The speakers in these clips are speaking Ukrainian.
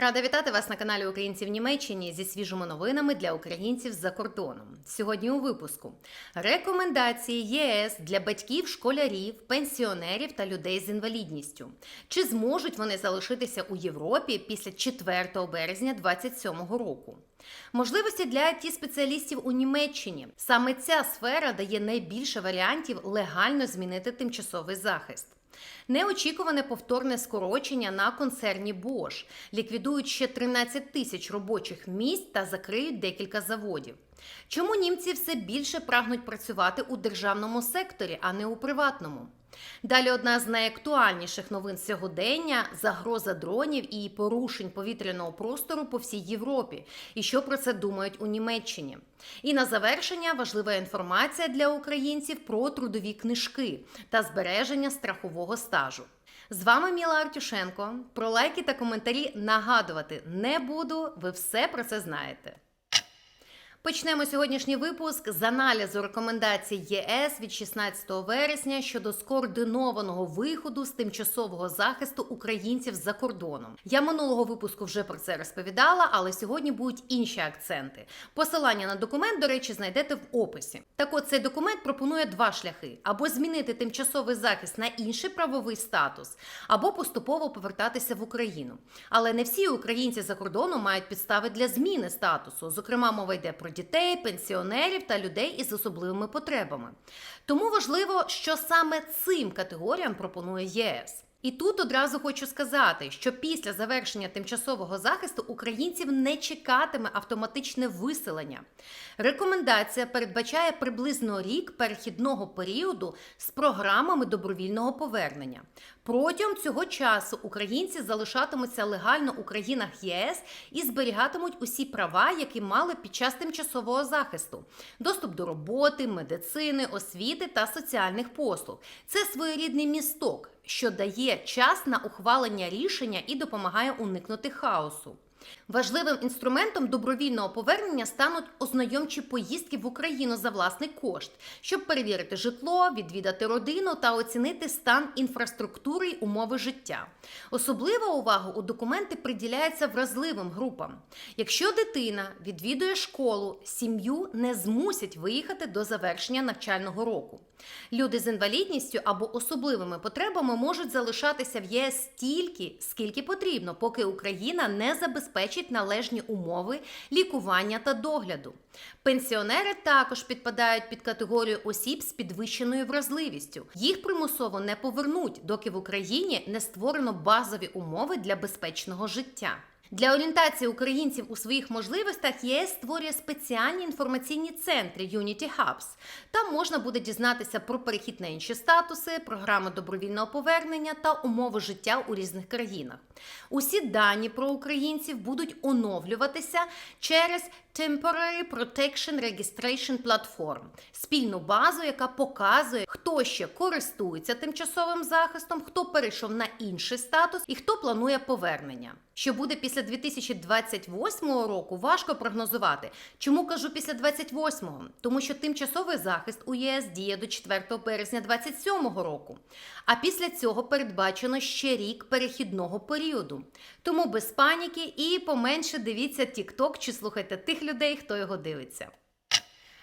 Рада вітати вас на каналі Українці в Німеччині зі свіжими новинами для українців за кордоном. Сьогодні у випуску рекомендації ЄС для батьків, школярів, пенсіонерів та людей з інвалідністю. Чи зможуть вони залишитися у Європі після 4 березня 2027 року? Можливості для it спеціалістів у Німеччині саме ця сфера дає найбільше варіантів легально змінити тимчасовий захист. Неочікуване повторне скорочення на концерні Bosch. ліквідують ще 13 тисяч робочих місць та закриють декілька заводів. Чому німці все більше прагнуть працювати у державному секторі, а не у приватному? Далі одна з найактуальніших новин сьогодення загроза дронів і порушень повітряного простору по всій Європі. І що про це думають у Німеччині? І на завершення важлива інформація для українців про трудові книжки та збереження страхового стажу. З вами Міла Артюшенко. Про лайки та коментарі нагадувати не буду. Ви все про це знаєте. Почнемо сьогоднішній випуск з аналізу рекомендацій ЄС від 16 вересня щодо скоординованого виходу з тимчасового захисту українців за кордоном. Я минулого випуску вже про це розповідала, але сьогодні будуть інші акценти. Посилання на документ, до речі, знайдете в описі. Так от цей документ пропонує два шляхи: або змінити тимчасовий захист на інший правовий статус, або поступово повертатися в Україну. Але не всі українці за кордоном мають підстави для зміни статусу. Зокрема, мова йде про дітей, пенсіонерів та людей із особливими потребами. Тому важливо, що саме цим категоріям пропонує ЄС. І тут одразу хочу сказати, що після завершення тимчасового захисту українців не чекатиме автоматичне виселення. Рекомендація передбачає приблизно рік перехідного періоду з програмами добровільного повернення. Протягом цього часу українці залишатимуться легально у країнах ЄС і зберігатимуть усі права, які мали під час тимчасового захисту: доступ до роботи, медицини, освіти та соціальних послуг. Це своєрідний місток, що дає час на ухвалення рішення і допомагає уникнути хаосу. Важливим інструментом добровільного повернення стануть ознайомчі поїздки в Україну за власний кошт, щоб перевірити житло, відвідати родину та оцінити стан інфраструктури й умови життя. Особлива увага у документи приділяється вразливим групам. Якщо дитина відвідує школу, сім'ю не змусять виїхати до завершення навчального року. Люди з інвалідністю або особливими потребами можуть залишатися в ЄС стільки, скільки потрібно, поки Україна не забезпечить належні умови лікування та догляду. Пенсіонери також підпадають під категорію осіб з підвищеною вразливістю. Їх примусово не повернуть, доки в Україні не створено базові умови для безпечного життя. Для орієнтації українців у своїх можливостях ЄС створює спеціальні інформаційні центри Unity Hubs. Там можна буде дізнатися про перехід на інші статуси, програми добровільного повернення та умови життя у різних країнах. Усі дані про українців будуть оновлюватися через Temporary Protection Registration Platform – спільну базу, яка показує, хто ще користується тимчасовим захистом, хто перейшов на інший статус і хто планує повернення. Що буде після 2028 року, важко прогнозувати. Чому кажу після 28-го? Тому що тимчасовий захист у ЄС діє до 4 березня 27 року. А після цього передбачено ще рік перехідного періоду. Тому без паніки і поменше дивіться TikTok чи слухайте тих людей, хто його дивиться.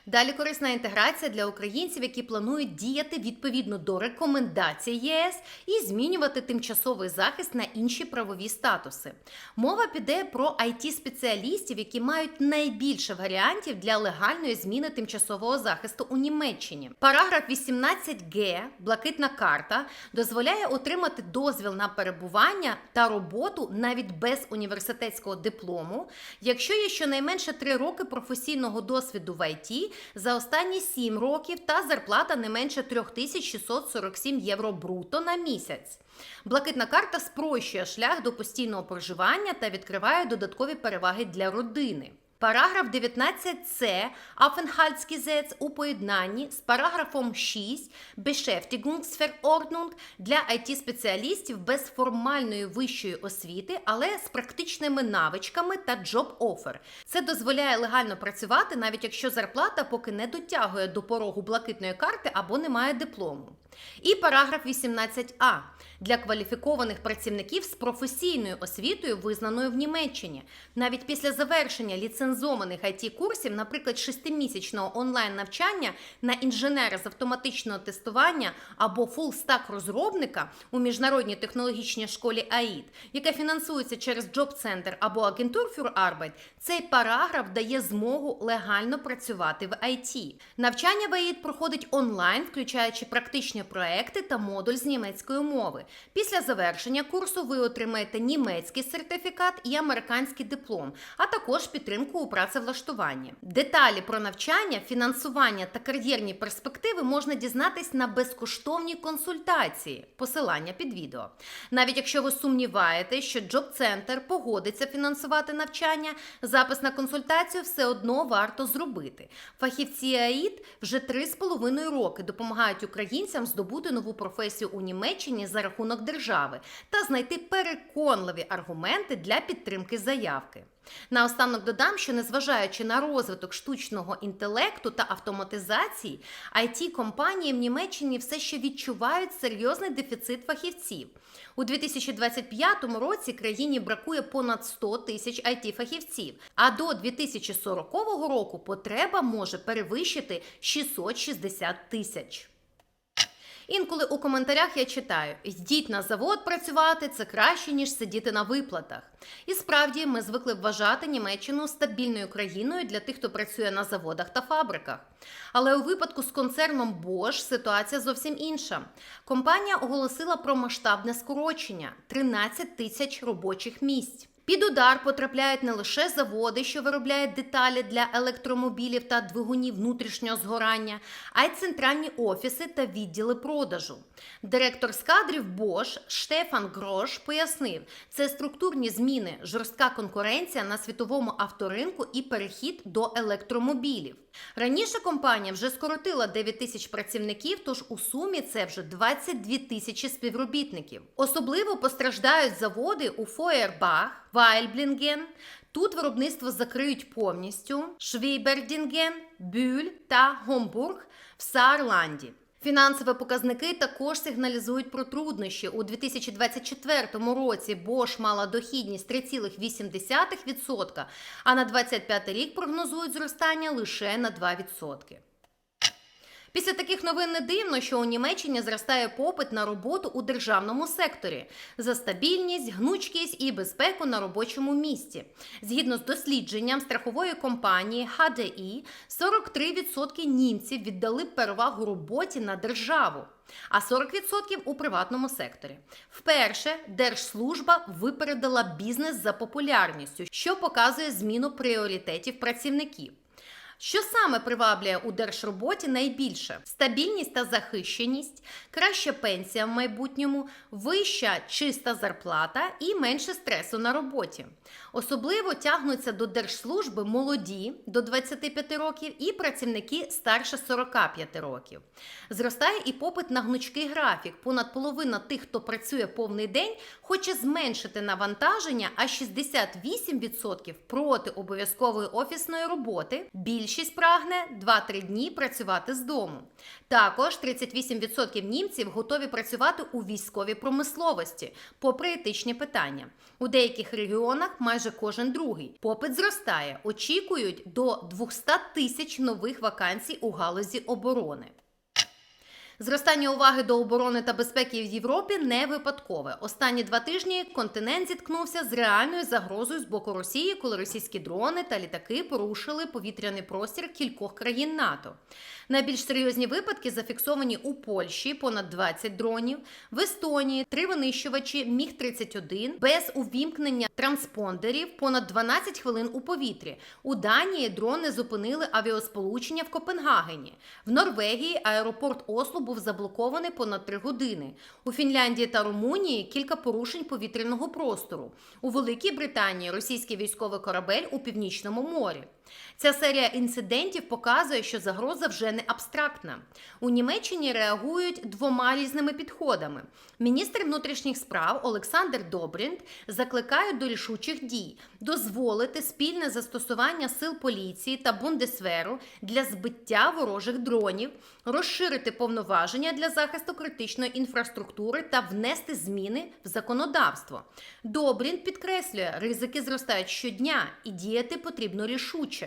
Далі корисна інтеграція для українців, які планують діяти відповідно до рекомендацій ЄС і змінювати тимчасовий захист на інші правові статуси. Мова піде про it спеціалістів які мають найбільше варіантів для легальної зміни тимчасового захисту у Німеччині. Параграф 18г, блакитна карта, дозволяє отримати дозвіл на перебування та роботу навіть без університетського диплому, якщо є щонайменше 3 роки професійного досвіду в ІТ за останні 7 років та зарплата не менше 3647 євро бруто на місяць. Блакитна карта спрощує шлях до постійного проживання та відкриває додаткові переваги для родини. Параграф 19c Aufenthaltsgesetz у поєднанні з параграфом 6 Beschäftigungsverordnung для IT-спеціалістів без формальної вищої освіти, але з практичними навичками та job-offer. Це дозволяє легально працювати, навіть якщо зарплата поки не дотягує до порогу блакитної карти або не має диплому. І параграф 18а для кваліфікованих працівників з професійною освітою, визнаною в Німеччині. Навіть після завершення ліцензованих it курсів, наприклад, шестимісячного онлайн навчання на інженера з автоматичного тестування або фулстак розробника у міжнародній технологічній школі АІД, яка фінансується через Job Center або Агентур Arbeit, цей параграф дає змогу легально працювати в IT. Навчання в АІД проходить онлайн, включаючи практичні проекти та модуль з німецької мови. Після завершення курсу ви отримаєте німецький сертифікат і американський диплом, а також підтримку у працевлаштуванні. Деталі про навчання, фінансування та кар'єрні перспективи можна дізнатись на безкоштовній консультації. Посилання під відео. Навіть якщо ви сумніваєтесь, що Center погодиться фінансувати навчання, запис на консультацію все одно варто зробити. Фахівці АІД вже 3,5 роки допомагають українцям здобути нову професію у Німеччині за рахунок держави та знайти переконливі аргументи для підтримки заявки. Наостанок додам, що незважаючи на розвиток штучного інтелекту та автоматизації, it компанії в Німеччині все ще відчувають серйозний дефіцит фахівців. У 2025 році країні бракує понад 100 тисяч it фахівців, а до 2040 року потреба може перевищити 660 тисяч. Інколи у коментарях я читаю: йдіть на завод працювати, це краще, ніж сидіти на виплатах. І справді ми звикли вважати Німеччину стабільною країною для тих, хто працює на заводах та фабриках. Але у випадку з концерном Bosch ситуація зовсім інша. Компанія оголосила про масштабне скорочення 13 тисяч робочих місць. Під удар потрапляють не лише заводи, що виробляють деталі для електромобілів та двигунів внутрішнього згорання, а й центральні офіси та відділи продажу. Директор з кадрів Bosch Штефан Грош пояснив, це структурні зміни, жорстка конкуренція на світовому авторинку і перехід до електромобілів. Раніше компанія вже скоротила 9 тисяч працівників, тож у сумі це вже 22 тисячі співробітників. Особливо постраждають заводи у Фойербах, Вайлблінген. Тут виробництво закриють повністю Швейбердінген, Бюль та Гомбург в Саарланді. Фінансові показники також сигналізують про труднощі. У 2024 році Bosch мала дохідність 3,8%, а на 2025 рік прогнозують зростання лише на 2%. Після таких новин не дивно, що у Німеччині зростає попит на роботу у державному секторі за стабільність, гнучкість і безпеку на робочому місці. Згідно з дослідженням страхової компанії HDI, 43% німців віддали перевагу роботі на державу. А 40% у приватному секторі. Вперше держслужба випередила бізнес за популярністю, що показує зміну пріоритетів працівників. Що саме приваблює у держроботі найбільше? Стабільність та захищеність, краща пенсія в майбутньому, вища чиста зарплата і менше стресу на роботі. Особливо тягнуться до держслужби молоді до 25 років і працівники старше 45 років. Зростає і попит на гнучкий графік. Понад половина тих, хто працює повний день, хоче зменшити навантаження, а 68% проти обов'язкової офісної роботи. Більшість прагне 2-3 дні працювати з дому. Також 38% німців готові працювати у військовій промисловості, попри етичні питання. У деяких регіонах майже кожен другий. Попит зростає. Очікують до 200 тисяч нових вакансій у галузі оборони. Зростання уваги до оборони та безпеки в Європі не випадкове. Останні два тижні континент зіткнувся з реальною загрозою з боку Росії, коли російські дрони та літаки порушили повітряний простір кількох країн НАТО. Найбільш серйозні випадки зафіксовані у Польщі понад 20 дронів, в Естонії три винищувачі Міг 31 без увімкнення транспондерів понад 12 хвилин у повітрі. У Данії дрони зупинили авіасполучення в Копенгагені. В Норвегії аеропорт Осло був заблокований понад три години. У Фінляндії та Румунії кілька порушень повітряного простору. У Великій Британії російський військовий корабель у північному морі. Ця серія інцидентів показує, що загроза вже не абстрактна. У Німеччині реагують двома різними підходами. Міністр внутрішніх справ Олександр Добрінт закликає до рішучих дій дозволити спільне застосування сил поліції та бундесверу для збиття ворожих дронів, розширити повноваження для захисту критичної інфраструктури та внести зміни в законодавство. Добрін підкреслює, ризики зростають щодня і діяти потрібно рішуче.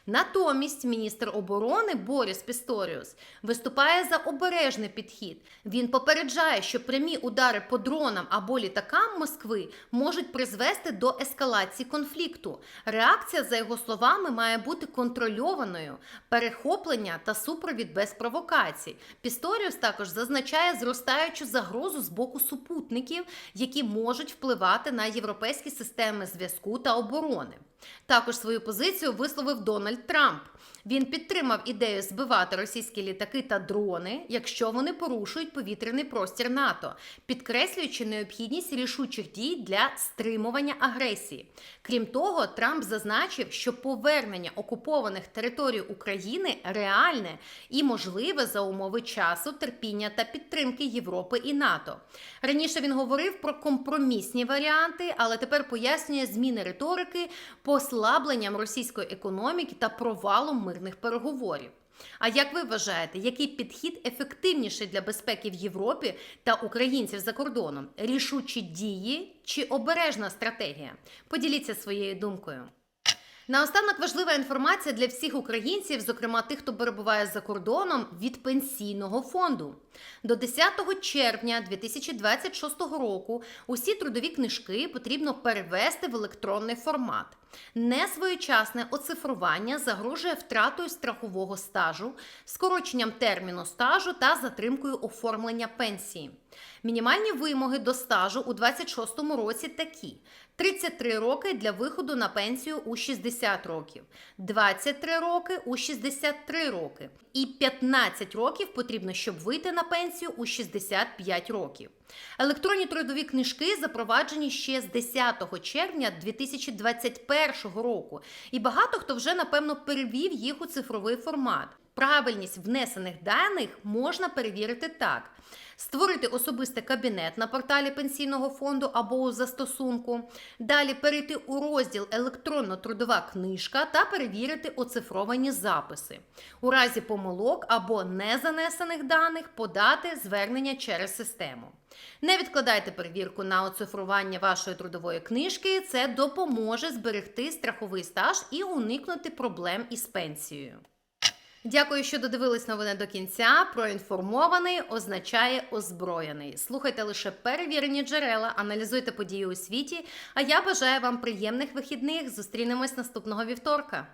Натомість міністр оборони Борис Пісторіус виступає за обережний підхід. Він попереджає, що прямі удари по дронам або літакам Москви можуть призвести до ескалації конфлікту. Реакція, за його словами, має бути контрольованою, перехоплення та супровід без провокацій. Пісторіус також зазначає зростаючу загрозу з боку супутників, які можуть впливати на європейські системи зв'язку та оборони. Також свою позицію висловив Дональд Трамп. Він підтримав ідею збивати російські літаки та дрони, якщо вони порушують повітряний простір НАТО, підкреслюючи необхідність рішучих дій для стримування агресії. Крім того, Трамп зазначив, що повернення окупованих територій України реальне і можливе за умови часу, терпіння та підтримки Європи і НАТО. Раніше він говорив про компромісні варіанти, але тепер пояснює зміни риторики послабленням російської економіки та провалом мирних переговорів. А як ви вважаєте, який підхід ефективніший для безпеки в Європі та українців за кордоном? Рішучі дії чи обережна стратегія? Поділіться своєю думкою. Наостанок важлива інформація для всіх українців, зокрема тих, хто перебуває за кордоном від пенсійного фонду. До 10 червня 2026 року усі трудові книжки потрібно перевести в електронний формат. Несвоєчасне оцифрування загрожує втратою страхового стажу, скороченням терміну стажу та затримкою оформлення пенсії. Мінімальні вимоги до стажу у 2026 році такі: 33 роки для виходу на пенсію у 60 років, 23 роки у 63 роки, і 15 років потрібно, щоб вийти на пенсію у 65 років. Електронні трудові книжки запроваджені ще з 10 червня 2021 року, і багато хто вже напевно перевів їх у цифровий формат. Правильність внесених даних можна перевірити так: створити особистий кабінет на порталі пенсійного фонду або у застосунку, далі перейти у розділ Електронна трудова книжка та перевірити оцифровані записи. У разі помилок або незанесених даних подати звернення через систему. Не відкладайте перевірку на оцифрування вашої трудової книжки, це допоможе зберегти страховий стаж і уникнути проблем із пенсією. Дякую, що додивились новини до кінця. Проінформований означає озброєний. Слухайте лише перевірені джерела, аналізуйте події у світі. А я бажаю вам приємних вихідних. Зустрінемось наступного вівторка.